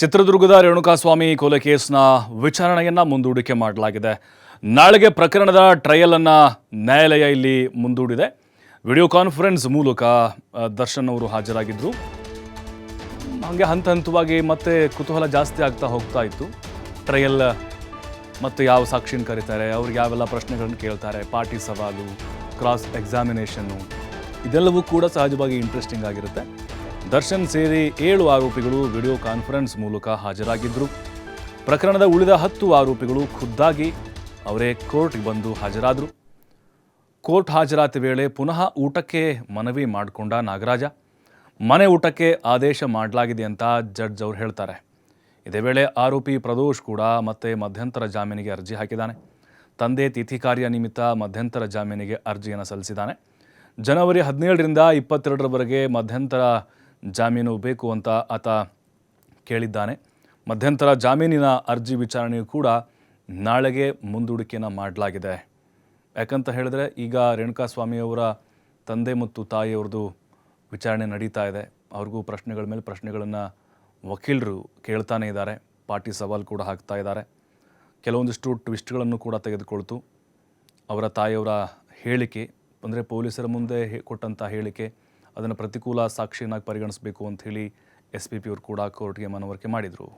ಚಿತ್ರದುರ್ಗದ ರೇಣುಕಾಸ್ವಾಮಿ ಕೊಲೆ ಕೇಸ್ನ ವಿಚಾರಣೆಯನ್ನು ಮುಂದೂಡಿಕೆ ಮಾಡಲಾಗಿದೆ. ನಾಳೆಗೆ ಪ್ರಕರಣದ ಟ್ರಯಲ್ ಅನ್ನ ನ್ಯಾಯಾಲಯ ಇಲ್ಲಿ ಮುಂದೂಡಿದೆ. ವಿಡಿಯೋ ಕಾನ್ಫರೆನ್ಸ್ ಮೂಲಕ ದರ್ಶನ್ ಅವರು ಹಾಜರಾಗಿದ್ದರು ಹಾಗೆ ಹಂತ ಹಂತವಾಗಿ ಮತ್ತೆ ಕುತೂಹಲ ಜಾಸ್ತಿ ಆಗ್ತಾ ಹೋಗ್ತಾ ಇತ್ತು. ಟ್ರಯಲ್, ಮತ್ತು ಯಾವ ಸಾಕ್ಷಿನ ಕರೀತಾರೆ, ಅವ್ರಿಗೆ ಯಾವೆಲ್ಲ ಪ್ರಶ್ನೆಗಳನ್ನು ಕೇಳ್ತಾರೆ, ಪಾರ್ಟಿ ಸವಾಲು ಕ್ರಾಸ್ ಎಕ್ಸಾಮಿನೇಷನ್ನು ಇದೆಲ್ಲವೂ ಕೂಡ ಸಹಜವಾಗಿ ಇಂಟ್ರೆಸ್ಟಿಂಗ್ ಆಗಿರುತ್ತೆ. ದರ್ಶನ್ ಸೇರಿ ಏಳು ಆರೋಪಿಗಳು ವಿಡಿಯೋ ಕಾನ್ಫರೆನ್ಸ್ ಮೂಲಕ ಹಾಜರಾಗಿದ್ದರು ಪ್ರಕರಣದ ಉಳಿದ ಹತ್ತು ಆರೋಪಿಗಳು ಖುದ್ದಾಗಿ ಅವರೇ ಕೋರ್ಟ್ಗೆ ಬಂದು ಹಾಜರಾದರು. ಕೋರ್ಟ್ ಹಾಜರಾತಿ ವೇಳೆ ಪುನಃ ಊಟಕ್ಕೆ ಮನವಿ ಮಾಡಿಕೊಂಡ ನಾಗರಾಜ. ಮನೆ ಊಟಕ್ಕೆ ಆದೇಶ ಮಾಡಲಾಗಿದೆ ಅಂತ ಜಡ್ಜ್ ಅವರು ಹೇಳ್ತಾರೆ. ಇದೇ ವೇಳೆ ಆರೋಪಿ ಪ್ರದೋಷ್ ಕೂಡ ಮತ್ತೆ ಮಧ್ಯಂತರ ಜಾಮೀನಿಗೆ ಅರ್ಜಿ ಹಾಕಿದ್ದಾನೆ. ತಂದೆ ತಿಥಿ ಕಾರ್ಯ ನಿಮಿತ್ತ ಮಧ್ಯಂತರ ಜಾಮೀನಿಗೆ ಅರ್ಜಿಯನ್ನು ಸಲ್ಲಿಸಿದ್ದಾನೆ. ಜನವರಿ ಹದಿನೇಳರಿಂದ ಇಪ್ಪತ್ತೆರಡರವರೆಗೆ ಮಧ್ಯಂತರ ಜಾಮೀನು ಬೇಕು ಅಂತ ಆತ ಕೇಳಿದ್ದಾನೆ. ಮಧ್ಯಂತರ ಜಾಮೀನಿನ ಅರ್ಜಿ ವಿಚಾರಣೆಯು ಕೂಡ ನಾಳೆಗೆ ಮುಂದೂಡಿಕೆಯನ್ನು ಮಾಡಲಾಗಿದೆ. ಯಾಕಂತ ಹೇಳಿದ್ರೆ ಈಗ ರೇಣುಕಾಸ್ವಾಮಿಯವರ ತಂದೆ ಮತ್ತು ತಾಯಿಯವ್ರದ್ದು ವಿಚಾರಣೆ ನಡೀತಾ ಇದೆ. ಅವ್ರಿಗೂ ಪ್ರಶ್ನೆಗಳ ಮೇಲೆ ಪ್ರಶ್ನೆಗಳನ್ನು ವಕೀಲರು ಕೇಳ್ತಾನೆ ಇದ್ದಾರೆ. ಪಾರ್ಟಿ ಸವಾಲು ಕೂಡ ಹಾಕ್ತಾ ಇದ್ದಾರೆ. ಕೆಲವೊಂದಿಷ್ಟು ಟ್ವಿಸ್ಟ್ಗಳನ್ನು ಕೂಡ ತೆಗೆದುಕೊಳ್ತು. ಅವರ ತಾಯಿಯವರ ಹೇಳಿಕೆ, ಅಂದರೆ ಪೊಲೀಸರ ಮುಂದೆ ಕೊಟ್ಟಂಥ ಹೇಳಿಕೆ ಅದನ್ನು ಪ್ರತಿಕೂಲ ಸಾಕ್ಷಿಯನ್ನಾಗಿ ಪರಿಗಣಿಸಬೇಕು ಅಂಥೇಳಿ ಎಸ್ ಪಿ ಪಿ ಅವರು ಕೂಡ ಕೋರ್ಟ್ಗೆ ಮನವರಿಕೆ ಮಾಡಿದರು.